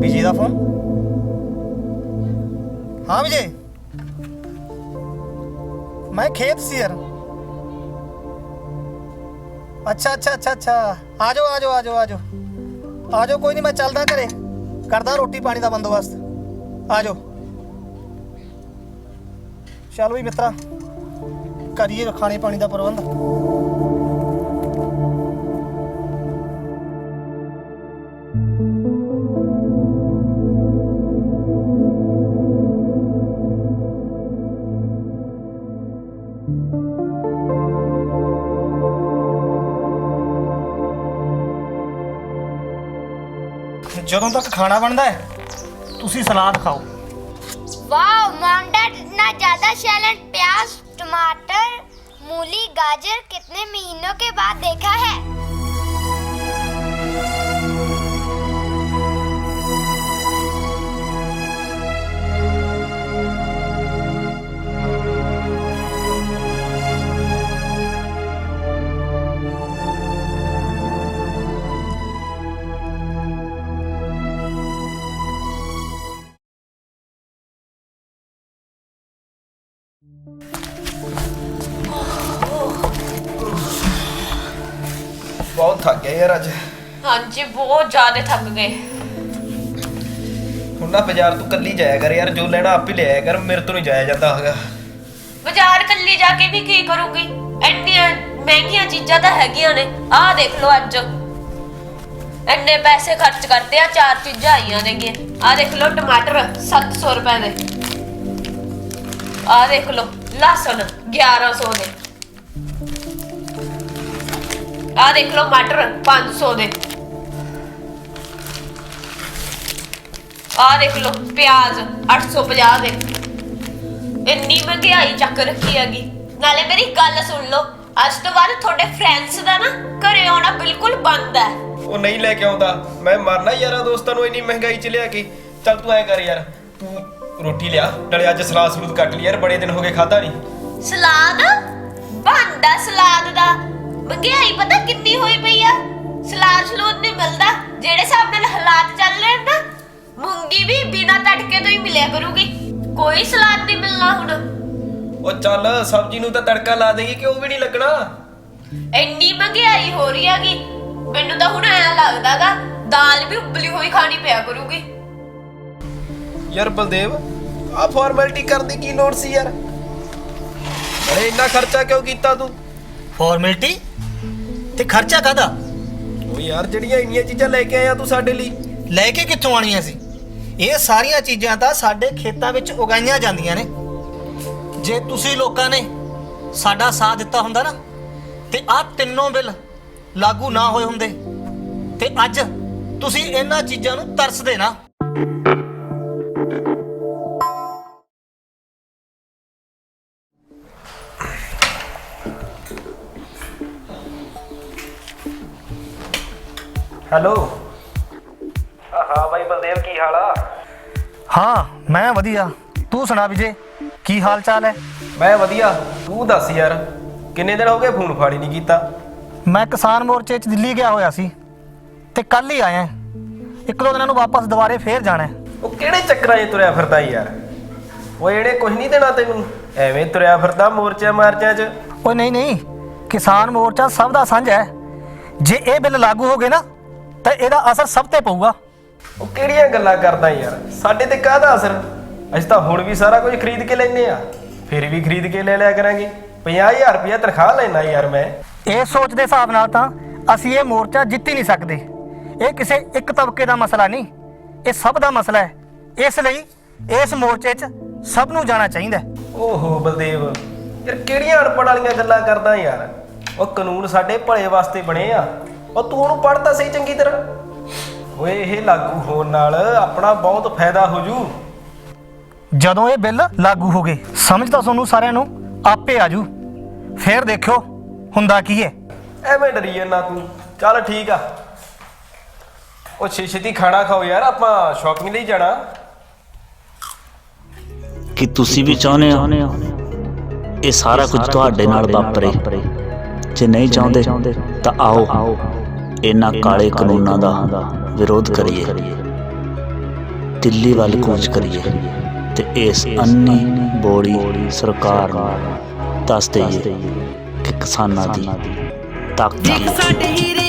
ਵਿਜੇ ਦਾ phone? ਹਾਂ ਵਿਜੇ। ਮੈਂ ਖੇਤ ਸੀ ਯਾਰ। ਅੱਛਾ ਅੱਛਾ ਅੱਛਾ ਅੱਛਾ। ਆ ਜਾਓ ਆ ਜਾਓ ਆ ਜਾਓ ਆ ਜਾਓ ਆ ਜਾਓ ਕੋਈ ਨਹੀਂ ਮੈਂ ਚੱਲਦਾ ਘਰੇ। ਕਰਦਾ ਰੋਟੀ ਪਾਣੀ ਦਾ ਬੰਦੋਬਸਤ। ਆ ਜਾਓ ਚੱਲ ਵੀ ਮਿੱਤਰਾ, ਕਰੀਏ ਖਾਣੇ ਪਾਣੀ ਦਾ ਪ੍ਰਬੰਧ। ਜਦੋਂ ਤੱਕ ਖਾਣਾ ਬਣਦਾ ਹੈ, ਤੁਸੀਂ ਸਲਾਦ ਖਾਓ। ਵਾਓ, ਮਮ ਡੈਡ इतना ज्यादा सैलेड प्याज टमाटर मूली गाजर कितने महीनों के बाद देखा है ਬਹੁਤ ਥੱਕ ਗਿਆ ਯਾਰ ਅੱਜ। ਹਾਂਜੀ ਬਹੁਤ ਜ਼ਿਆਦਾ ਥੱਕ ਗਏ। ਹੁਣ ਨਾ ਬਾਜ਼ਾਰ ਤੂੰ ਕੱਲੀ ਜਾਇਆ ਕਰ ਯਾਰ ਜੋ ਲੈਣਾ ਆਪ ਹੀ ਲਿਆਇਆ ਕਰ ਮੇਰੇ ਤੋਂ ਨਹੀਂ ਜਾਇਆ ਜਾਂਦਾ ਹੈਗਾ। ਬਾਜ਼ਾਰ ਕੱਲੀ ਜਾ ਕੇ ਵੀ ਕੀ ਕਰੂਗੀ? ਇੰਨੀਆਂ ਮਹਿੰਗੀਆਂ ਚੀਜ਼ਾਂ ਤਾਂ ਹੈਗੀਆਂ ਨੇ ਆਹ ਦੇਖ ਲਓ ਅੱਜ। ਇੰਨੇ ਪੈਸੇ ਖਰਚ ਕਰਦੇ ਆ ਚਾਰ ਚੀਜ਼ਾਂ ਆਈਆਂ ਨੇਗੀਆਂ। ਆਹ ਦੇਖ ਲਓ ਟਮਾਟਰ 700 ਰੁਪਏ ਦੇ। ਆਹ ਦੇਖ ਲਓ ਲਸਣ 1100 ਦੇ। ਆਹ ਦੇਖ ਲਓ ਮਟਰ 500 ਦੇ। ਆਹ ਦੇਖ ਲਓ ਪਿਆਜ਼ 850 ਦੇ। ਇੰਨੀ ਮਹਿੰਗਾਈ ਚੱਕ ਰੱਖੀ ਹੈਗੀ। ਨਾਲੇ ਮੇਰੀ ਗੱਲ ਸੁਣ ਲਓ ਅੱਜ ਤੋਂ ਬਾਅਦ ਤੁਹਾਡੇ ਫਰੈਂਡਸ ਦਾ ਨਾ ਘਰੇ ਆਉਣਾ ਬਿਲਕੁਲ ਬੰਦ ਹੈ। ਉਹ ਨਹੀਂ ਲੈ ਕੇ ਆਉਂਦਾ। ਮੈਂ ਮਰਨਾ ਯਾਰਾਂ ਦੋਸਤਾਂ ਨੂੰ ਇੰਨੀ ਮਹਿੰਗਾਈ ਚ ਲਿਆ ਕੇ। ਚੱਲ ਤੂੰ ਐ ਕਰ ਯਾਰ ਤੂੰ ਰੋਟੀ ਲਿਆ। ਨਾਲੇ ਅੱਜ ਸਲਾਦ ਸਲੂਦ ਕੱਟ ਲਈ ਯਾਰ ਬੜੇ ਦਿਨ ਹੋ ਗਏ ਖਾਦਾ ਨਹੀਂ ਸਲਾਦ? ਬੰਦਾ ਸਲਾਦ ਦਾ। ਮਹਿੰਗਾਈ ਪਤਾ ਕਿੰਨੀ ਹੋਈ ਪਈ ਆ? ਸਲਾਦ ਸਲੂਦ ਨਹੀਂ ਮਿਲਦਾ ਜਿਹੜੇ ਹਿਸਾਬ ਨਾਲ ਹਾਲਾਤ ਚੱਲ ਰਹੇ ਨੇ ਮੂੰਗੀ ਵੀ ਬਿਨਾਂ ਤੜਕੇ ਤੋਂ ਹੀ ਮਿਲਿਆ ਕਰੂਗੀ। ਕੋਈ ਸਲਾਦ ਨਹੀਂ ਮਿਲਣਾ ਹੁਣ। ਉਹ ਚੱਲ ਸਬਜ਼ੀ ਨੂੰ ਤਾਂ ਤੜਕਾ ਲਾ ਦੇਗੀ ਕਿ ਉਹ ਵੀ ਨਹੀਂ ਲੱਗਣਾ? ਇੰਨੀ ਮਹਿੰਗਾਈ ਹੋ ਰਹੀ ਹੈਗੀ ਮੈਨੂੰ ਤਾਂ ਹੁਣ ਐ ਲੱਗਦਾਗਾ ਦਾਲ ਵੀ ਉਬਲੀ ਹੋਈ ਖਾਣੀ ਪਿਆ ਕਰੂਗੀ। ਯਾਰ ਬਲਦੇਵ ਆ ਫਾਰਮੈਲਿਟੀ ਕਰਨ ਦੀ ਕੀ ਲੋੜ ਸੀ ਯਾਰ? ਅਰੇ ਇੰਨਾ ਖਰਚਾ ਕਿਉਂ ਕੀਤਾ ਤੂੰ? ਫਾਰਮੈਲਿਟੀ ਤੇ ਖਰਚਾ ਕਾਦਾ ਉਹ ਯਾਰ ਜਿਹੜੀਆਂ ਇੰਨੀਆਂ ਚੀਜ਼ਾਂ ਲੈ ਕੇ ਆਇਆ ਤੂੰ ਸਾਡੇ ਲਈ? ਲੈ ਕੇ ਕਿੱਥੋਂ ਆਣੀਆਂ ਸੀ? ਇਹ ਸਾਰੀਆਂ ਚੀਜ਼ਾਂ ਤਾਂ ਸਾਡੇ ਖੇਤਾਂ ਵਿੱਚ ਉਗਾਈਆਂ ਜਾਂਦੀਆਂ ਨੇ। ਜੇ ਤੁਸੀਂ ਲੋਕਾਂ ਨੇ ਸਾਡਾ ਸਾਥ ਦਿੱਤਾ ਹੁੰਦਾ ਨਾ ਤੇ ਆਹ ਤਿੰਨੋਂ ਬਿੱਲ ਲਾਗੂ ਨਾ ਹੋਏ ਹੁੰਦੇ ਤੇ ਅੱਜ ਤੁਸੀਂ ਇਹਨਾਂ ਚੀਜ਼ਾਂ ਨੂੰ ਤਰਸਦੇ ਨਾ। ਹੈਲੋ। ਹਾਂ ਬਾਈ ਬਲਦੇਵ ਕੀ ਹਾਲ ਆ? ਹਾਂ ਮੈਂ ਵਧੀਆ। ਤੂੰ ਸੁਣਾ ਵਿਜੇ ਕੀ ਹਾਲ ਚਾਲ ਹੈ ਮੈਂ ਵਧੀਆ। ਤੂੰ ਦੱਸ ਯਾਰ ਕਿੰਨੇ ਦਿਨ ਹੋ ਗਏ ਫੋਨ ਫਾੜੀ ਨਹੀਂ ਕੀਤਾ? ਮੈਂ ਕਿਸਾਨ ਮੋਰਚੇ 'ਚ ਦਿੱਲੀ ਗਿਆ ਹੋਇਆ ਸੀ ਤੇ ਕੱਲ ਹੀ ਆਇਆ। ਇੱਕ ਦੋ ਦਿਨਾਂ ਨੂੰ ਵਾਪਸ ਦੁਬਾਰੇ ਫੇਰ ਜਾਣਾ ਹੈ। ਉਹ ਕਿਹੜੇ ਚੱਕਰਾਂ 'ਚ ਤੁਰਿਆ ਫਿਰਦਾ ਯਾਰ? ਉਹ ਇਹਨੇ ਕੁਝ ਨਹੀਂ ਦੇਣਾ ਤੈਨੂੰ। ਐਵੇਂ ਤੁਰਿਆ ਫਿਰਦਾ ਮੋਰਚਾ ਮਾਰਚਾ 'ਚ। ਓਏ ਨਹੀਂ ਨਹੀਂ। ਕਿਸਾਨ ਮੋਰਚਾ ਸਭ ਦਾ ਸਾਂਝਾ ਹੈ ਜੇ ਇਹ ਬਿੱਲ ਲਾਗੂ ਹੋ ਗਏ ਨਾ ਤਾਂ ਇਹਦਾ ਅਸਰ ਸਭ ਤੇ ਪਊਗਾ। ਉਹ ਕਿਹੜੀਆਂ ਗੱਲਾਂ ਕਰਦਾ ਯਾਰ? ਸਾਡੇ ਤੇ ਕਾਹਦਾ ਅਸਰ? ਅਸੀਂ ਤਾਂ ਹੁਣ ਵੀ ਸਾਰਾ ਕੁਝ ਖਰੀਦ ਕੇ ਲੈਨੇ ਆ ਫਿਰ ਵੀ ਖਰੀਦ ਕੇ ਲੈ ਲਿਆ ਕਰਾਂਗੇ। 50000 ਰੁਪਇਆ ਤਨਖਾਹ ਲੈਣਾ ਯਾਰ ਮੈਂ। ਇਹ ਸੋਚ ਦੇ ਹਿਸਾਬ ਨਾਲ ਤਾਂ ਅਸੀਂ ਇਹ ਮੋਰਚਾ ਜਿੱਤ ਹੀ ਨਹੀਂ ਸਕਦੇ। ਇਹ ਕਿਸੇ ਇੱਕ ਤਬਕੇ ਦਾ ਮਸਲਾ ਨਹੀਂ। ਇਹ ਸਭ ਦਾ ਮਸਲਾ ਹੈ। ਇਸ ਲਈ ਇਸ ਮੋਰਚੇ 'ਚ ਸਭ ਨੂੰ ਜਾਣਾ ਚਾਹੀਦਾ ਹੈ। ਓਹੋ ਬਲਦੇਵ ਯਾਰ ਕਿਹੜੀਆਂ ਅਨਪੜ੍ਹ ਵਾਲੀਆਂ ਗੱਲਾਂ ਕਰਦਾ ਯਾਰ? ਉਹ ਕਾਨੂੰਨ ਸਾਡੇ ਭਲੇ ਵਾਸਤੇ ਬਣੇ ਆ। ਉਹ ਤੂੰ ਉਹਨੂੰ ਪੜ੍ਹ ਤਾਂ ਸਹੀ ਚੰਗੀ ਤਰ੍ਹਾਂ। ਓਏ ਇਹ ਲਾਗੂ ਹੋਣ ਨਾਲ ਆਪਣਾ ਬਹੁਤ ਫਾਇਦਾ ਹੋ ਜੂ। ਜਦੋਂ ਇਹ ਬਿੱਲ ਲਾਗੂ ਹੋ ਗਏ ਸਮਝ ਤਾਂ ਤੁਹਾਨੂੰ ਸਾਰਿਆਂ ਨੂੰ ਆਪੇ ਆਜੂ ਫੇਰ ਦੇਖਿਓ ਹੁੰਦਾ ਕੀ ਹੈ ਐਵੇਂ ਡਰੀ ਜਾਂਦਾ ਤੂੰ। ਚੱਲ ਠੀਕ ਆ। ਉਹ ਛੇਤੀ ਖਾਣਾ ਖਾਓ ਯਾਰ ਆਪਾਂ ਸ਼ਾਪਿੰਗ ਲਈ ਜਾਣਾ। ਕਿ ਤੁਸੀਂ ਵੀ ਚਾਹੁੰਦੇ ਹੋ? ਇਹ ਸਾਰਾ ਕੁਝ ਤੁਹਾਡੇ ਨਾਲ ਵਾਪਰੇ। ਜੇ ਨਹੀਂ ਚਾਹੁੰਦੇ ਤਾਂ ਆਓ। ਇਹਨਾਂ ਕਾਲੇ ਕਾਨੂੰਨਾਂ ਦਾ ਵਿਰੋਧ ਕਰੀਏ। ਦਿੱਲੀ ਵੱਲ ਕੂਚ ਕਰੀਏ ਤੇ ਇਸ ਅੰਨੀ ਬੋੜੀ ਸਰਕਾਰ ਨੂੰ ਦੱਸ ਦੇਈਏ ਕਿ ਕਿਸਾਨਾਂ ਦੀ ਤਾਕਤ